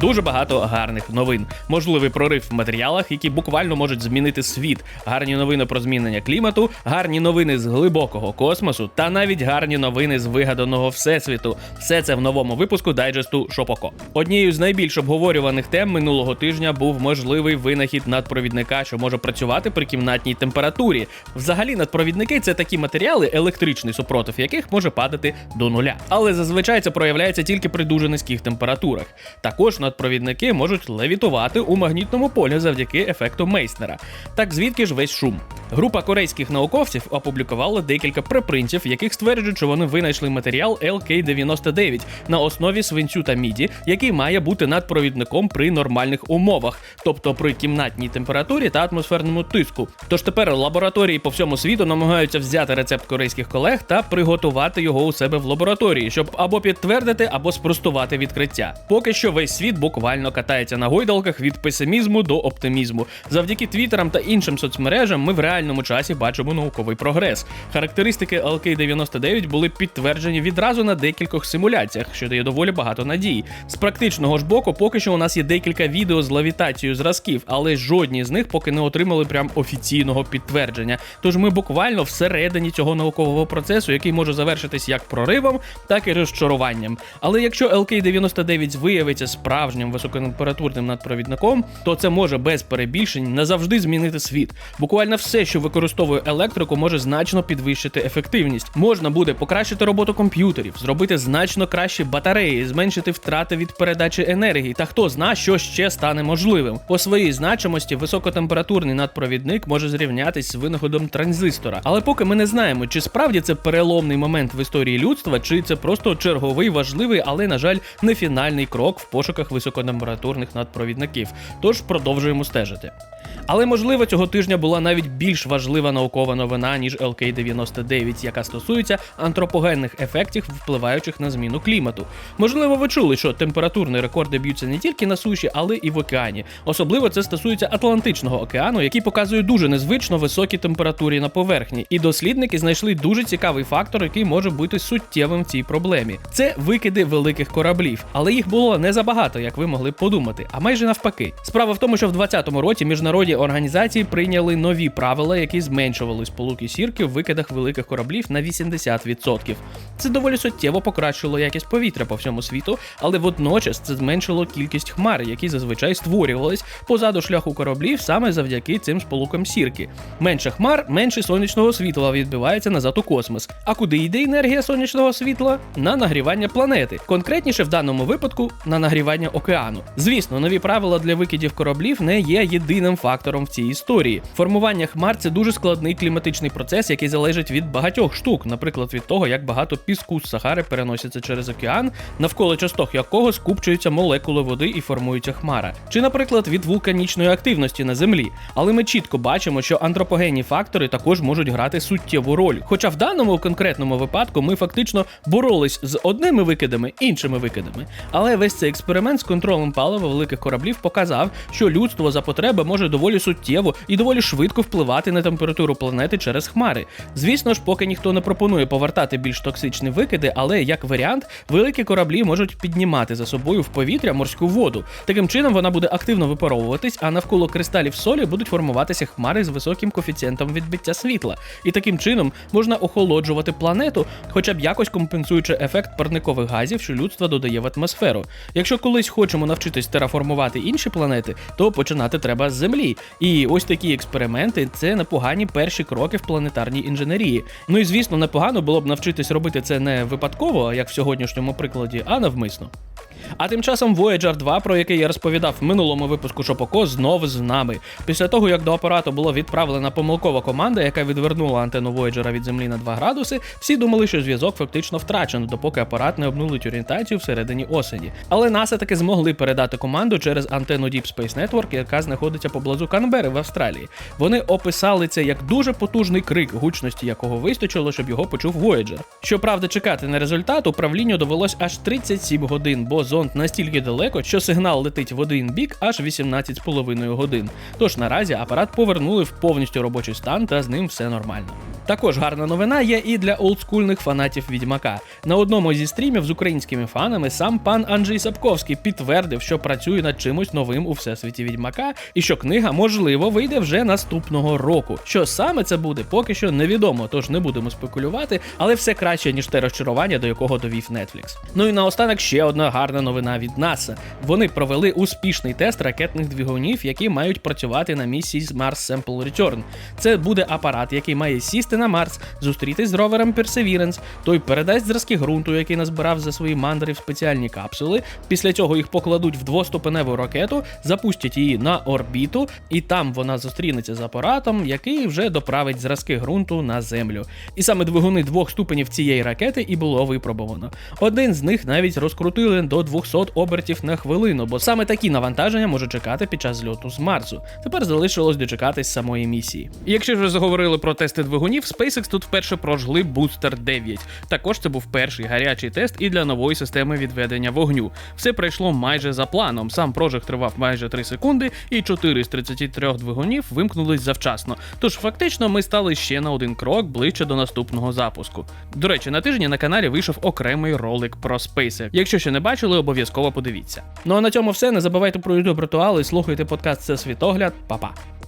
Дуже багато гарних новин. Можливий прорив в матеріалах, які буквально можуть змінити світ. Гарні новини про змінення клімату, гарні новини з глибокого космосу та навіть гарні новини з вигаданого всесвіту. Все це в новому випуску дайджесту Шопоко. Однією з найбільш обговорюваних тем минулого тижня був можливий винахід надпровідника, що може працювати при кімнатній температурі. Взагалі, надпровідники це такі матеріали, електричний супротив яких може падати до нуля. Але зазвичай це проявляється тільки при дуже низьких температурах. Також надпровідники можуть левітувати у магнітному полі завдяки ефекту Мейснера. Так звідки ж весь шум? Група корейських науковців опублікувала декілька препринтів, яких стверджують, що вони винайшли матеріал LK99 на основі свинцю та міді, який має бути надпровідником при нормальних умовах, тобто при кімнатній температурі та атмосферному тиску. Тож тепер лабораторії по всьому світу намагаються взяти рецепт корейських колег та приготувати його у себе в лабораторії, щоб або підтвердити, або спростувати відкриття. Поки що весь світ буквально катається на гойдалках від песимізму до оптимізму. Завдяки твіттерам та іншим соцмережам ми в реальному часі бачимо науковий прогрес. Характеристики LK99 були підтверджені відразу на декількох симуляціях, що дає доволі багато надій. З практичного ж боку, поки що у нас є декілька відео з лавітацією зразків, але жодні з них поки не отримали прям офіційного підтвердження. Тож ми буквально всередині цього наукового процесу, який може завершитись як проривом, так і розчаруванням. Але якщо LK99 виявиться справжнім високотемпературним надпровідником, то це може без перебільшень назавжди змінити світ. Буквально все, що використовує електрику, може значно підвищити ефективність. Можна буде покращити роботу комп'ютерів, зробити значно кращі батареї, зменшити втрати від передачі енергії. Та хто зна, що ще стане можливим. По своїй значимості високотемпературний надпровідник може зрівнятись з винаходом транзистора. Але поки ми не знаємо, чи справді це переломний момент в історії людства, чи це просто черговий важливий, але на жаль, не фінальний крок в пошуках високотемпературних надпровідників. Тож продовжуємо стежити. Але можливо цього тижня була навіть більш важлива наукова новина, ніж LK99, яка стосується антропогенних ефектів, впливаючих на зміну клімату. Можливо, ви чули, що температурні рекорди б'ються не тільки на суші, але і в океані. Особливо це стосується Атлантичного океану, який показує дуже незвично високі температури на поверхні. І дослідники знайшли дуже цікавий фактор, який може бути суттєвим в цій проблемі. Це викиди великих кораблів, але їх було не забагато, як ви могли б подумати, а майже навпаки. Справа в тому, що в 2020 році міжнародні організації прийняли нові правила, які зменшували сполуки сірки в викидах великих кораблів на 80%. Це доволі суттєво покращило якість повітря по всьому світу, але водночас це зменшило кількість хмар, які зазвичай створювались позаду шляху кораблів саме завдяки цим сполукам сірки. Менше хмар, менше сонячного світла відбивається назад у космос. А куди йде енергія сонячного світла? На нагрівання планети. Конкретніше в даному випадку на нагрівання океану. Звісно, нові правила для викидів кораблів не є єдиним фактором в цій історії. Формування хмар це дуже складний кліматичний процес, який залежить від багатьох штук, наприклад, від того, як багато піску з Сахари переноситься через океан, навколо часток якого скупчуються молекули води і формується хмара, чи, наприклад, від вулканічної активності на землі. Але ми чітко бачимо, що антропогенні фактори також можуть грати суттєву роль. Хоча в даному конкретному випадку ми фактично боролись з одними викидами, іншими викидами. Але весь цей експеримент з контролем палива великих кораблів показав, що людство за потреби може доволі суттєво і доволі швидко впливати на температуру планети через хмари. Звісно ж, поки ніхто не пропонує повертати більш токсичні викиди, але як варіант, великі кораблі можуть піднімати за собою в повітря морську воду. Таким чином вона буде активно випаровуватись, а навколо кристалів солі будуть формуватися хмари з високим коефіцієнтом відбиття світла. І таким чином можна охолоджувати планету, хоча б якось компенсуючи ефект парникових газів, що людство додає в атмосферу. Якщо колись хочемо навчитись тераформувати інші планети, то починати треба з Землі. І ось такі експерименти це непогані перші кроки в планетарній інженерії. Ну і звісно, непогано було б навчитись робити це не випадково, як в сьогоднішньому прикладі, а навмисно. А тим часом Voyager 2, про який я розповідав в минулому випуску Шопоко, знов з нами. Після того, як до апарату було відправлена помилкова команда, яка відвернула антенну Voyager від землі на 2 градуси, всі думали, що зв'язок фактично втрачено, допоки апарат не обнулить орієнтацію всередині осені. Але НАСА таки змогли передати команду через антенну Deep Space Network, яка знаходиться поблизу Канбери в Австралії. Вони описали це як дуже потужний крик, гучності якого вистачило, щоб його почув Voyager. Щоправда, чекати на результат управлінню довелось аж 37 годин, бо зонд настільки далеко, що сигнал летить в один бік аж 18,5 годин. Тож наразі апарат повернули в повністю робочий стан та з ним все нормально. Також гарна новина є і для олдскульних фанатів Відьмака. На одному зі стрімів з українськими фанами сам пан Анджей Сапковський підтвердив, що працює над чимось новим у всесвіті Відьмака, і що книга можливо вийде вже наступного року. Що саме це буде, поки що невідомо, тож не будемо спекулювати, але все краще ніж те розчарування, до якого довів Netflix. Ну і наостанок ще одна гарна новина від НАСА. Вони провели успішний тест ракетних двигунів, які мають працювати на місії з Mars Sample Return. Це буде апарат, який має сісти на Марс, зустрітись з ровером Perseverance, той передасть зразки ґрунту, який назбирав за свої мандри в спеціальні капсули. Після цього їх покладуть в двоступеневу ракету, запустять її на орбіту, і там вона зустрінеться з апаратом, який вже доправить зразки ґрунту на землю. І саме двигуни двох ступенів цієї ракети і було випробовано. Один з них навіть розкрутили до 200 обертів на хвилину, бо саме такі навантаження може чекати під час зльоту з Марсу. Тепер залишилось дочекатись самої місії. Якщо ви заговорили про тести двигунів, SpaceX тут вперше прожгли Booster 9. Також це був перший гарячий тест і для нової системи відведення вогню. Все пройшло майже за планом. Сам прожиг тривав майже 3 секунди, і 4 з 33 двигунів вимкнулись завчасно. Тож фактично ми стали ще на один крок ближче до наступного запуску. До речі, на тижні на каналі вийшов окремий ролик про SpaceX. Якщо ще не бачили, обов'язково подивіться. Ну а на цьому все. Не забувайте про YouTube ритуали, слухайте подкаст Це світогляд. Па-па.